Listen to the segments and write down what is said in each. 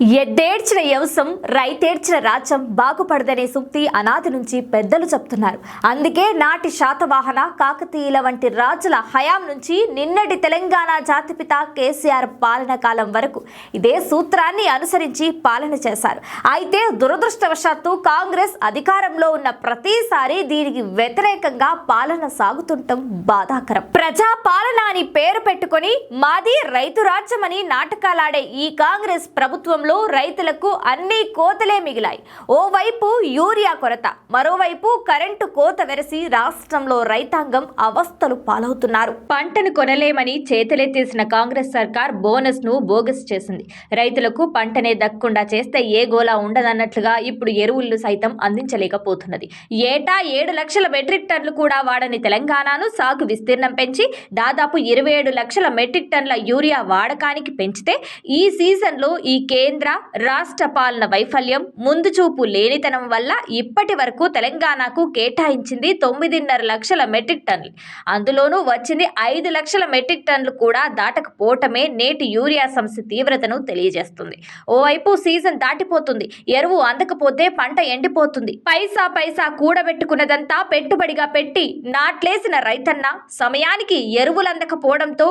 ఎద్దేడ్చిన యవసం రైతేడ్చిన రాజ్యం బాగుపడదనే సూక్తి అనాది నుంచి పెద్దలు చెప్తున్నారు. అందుకే నాటి శాతవాహన కాకతీయుల వంటి రాజుల హయాం నుంచి నిన్నటి తెలంగాణ జాతిపిత కేసీఆర్ పాలన కాలం వరకు ఇదే సూత్రాన్ని అనుసరించి పాలన చేశారు. అయితే దురదృష్టవశాత్తు కాంగ్రెస్ అధికారంలో ఉన్న ప్రతిసారి దీనికి వ్యతిరేకంగా పాలన సాగుతుండటం బాధాకరం. ప్రజా పాలన అని పేరు పెట్టుకొని మాది రైతు రాజ్యమని నాటకాలాడే ఈ కాంగ్రెస్ ప్రభుత్వంలో రైతులకు అన్ని కోతలే మిగిలాయి. ఓవైపు యూరియా కొరత మరోవైపు కరెంటు కోత వెరసి రాష్ట్రంలో రైతాంగం అవస్థలు పాలవుతున్నారు. పంటను కొనలేమని చేతులెత్తేసిన కాంగ్రెస్ సర్కార్ బోనస్ను బోగస్ చేసింది. రైతులకు పంటనే దక్కుండా చేస్తే ఏ గోలా ఉండదన్నట్లుగా ఇప్పుడు ఎరువులు సైతం అందించలేకపోతున్నది. ఏటా ఏడు లక్షల మెట్రిక్ టన్లు కూడా వాడని తెలంగాణను సాగు విస్తీర్ణం పెంచి దాదాపు ఇరవై ఏడు లక్షల మెట్రిక్ టన్ల యూరియా వాడకానికి పెంచితే ఈ సీజన్లో ఈ కేంద్ర రాష్ట్ర పాలన వైఫల్యం ముందు చూపు లేనితనం వల్ల ఇప్పటి వరకు తెలంగాణకు కేటాయించింది తొమ్మిదిన్నర లక్షల మెట్రిక్ టన్నులు. అందులోనూ వచ్చింది ఐదు లక్షల మెట్రిక్ టన్నులు కూడా దాటకపోవటమే నేటి యూరియా సమస్య తీవ్రతను తెలియజేస్తుంది. ఓవైపు సీజన్ దాటిపోతుంది. ఎరువు అందకపోతే పంట ఎండిపోతుంది. పైసా పైసా కూడబెట్టుకున్నదంతా పెట్టుబడిగా పెట్టి నాట్లేసిన రైతన్న సమయానికి ఎరువులు అందకపోవడంతో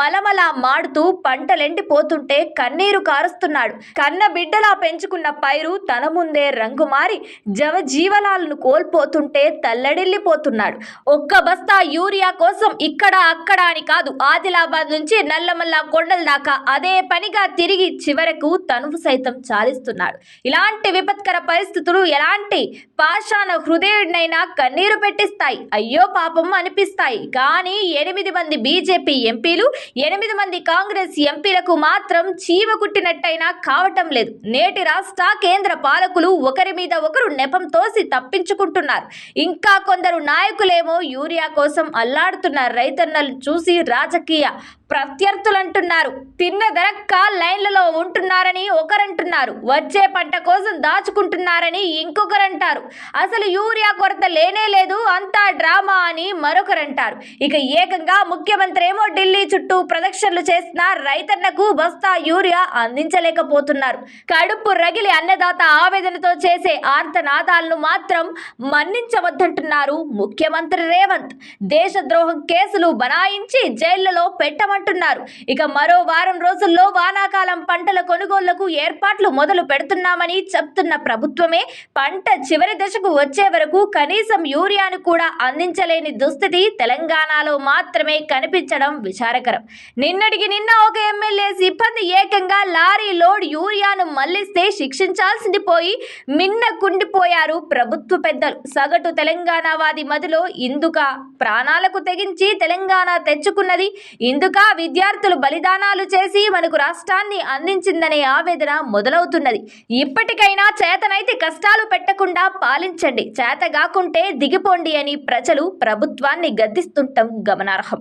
మలమల మాడుతూ పంటలెండిపోతుంటే కన్నీరు కారుస్తున్నాడు. కన్న బిడ్డలా పెంచుకున్న పైరు తన ముందే రంగు మారి జవ జీవనాలను కోల్పోతుంటే తల్లడిల్లిపోతున్నాడు. ఒక్క బస్తా యూరియా కోసం ఇక్కడ అక్కడ అని కాదు ఆదిలాబాద్ నుంచి నల్లమల్ల కొండల దాకా అదే పనిగా తిరిగి చివరకు తనువు సైతం చాలిస్తున్నాడు. ఇలాంటి విపత్కర పరిస్థితులు ఎలాంటి పాషాణ హృదయుడినైనా కన్నీరు పెట్టిస్తాయి. అయ్యో పాపం అనిపిస్తాయి. కానీ ఎనిమిది మంది బీజేపీ ఎంపీలు ఎనిమిది మంది కాంగ్రెస్ ఎంపీలకు మాత్రం చీవ కుట్టినట్టయినా కావటం లేదు. నేటి రాష్ట్ర కేంద్ర పాలకులు ఒకరి మీద ఒకరు నెపం తోసి తప్పించుకుంటున్నారు. ఇంకా కొందరు నాయకులేమో యూరియా కోసం అల్లాడుతున్న రైతన్నలు చూసి రాజకీయ ప్రత్యర్థులంటున్నారు. తిన్న దరక్క లైన్లలో ఉంటున్నారని ఒకరంటున్నారు. వచ్చే పంట కోసం దాచుకుంటున్నారని ఇంకొకరంటారు. అసలు యూరియా కొరత లేనే లేదు అంతా డ్రామా అని మరొకరంటారు. ఇక ఏకంగా ముఖ్యమంత్రి ఏమో ఢిల్లీ చుట్టూ ప్రదక్షిణలు చేసిన రైతన్నకు బస్తా యూరియా అందించలేకపోతున్నారు. కడుపు రగిలి అన్నదాత ఆవేదనతో చేసే ఆర్తనాదాలను మాత్రం మన్నించవద్దంటున్నారు ముఖ్యమంత్రి రేవంత్. దేశద్రోహం కేసులు బనాయించి జైళ్ళలో పెట్టమంటున్నారు ఇక మరో వారం రోజుల్లో వానాకాలం పంటల కొనుగోళ్ళకు ఏర్పాట్లు మొదలు పెడుతున్నామని చెప్తున్న ప్రభుత్వమే పంట చివరి దశకు వచ్చే వరకు కనీసం యూరియాను కూడా అందించలేని దుస్థితి తెలంగాణలో మాత్రమే కనిపించడం విచారకరం. నిన్నటికి నిన్న ఒక ఎమ్మెల్యే సిబ్బంది ఏకంగా లారీ లోడ్ యూరియాను మళ్ళిస్తే శిక్షించాల్సింది పోయి మిన్న కుండిపోయారు ప్రభుత్వ పెద్దలు. సగటు తెలంగాణ వాది మదిలో ఇందుక ప్రాణాలకు తెగించి తెలంగాణ తెచ్చుకున్నది ఇందుక విద్యార్థులు బలిదానాలు చేసి మనకు రాష్ట్రాన్ని అందించిందనే ఆవేదన మొదలవుతున్నది. ఇప్పటికైనా చేతనైతే కష్టాలు పెట్టకుండా పాలించండి. చేత కాకుంటే దిగిపోండి అని ప్రజలు ప్రభుత్వాన్ని గద్దిస్తుండటం గమనార్హం.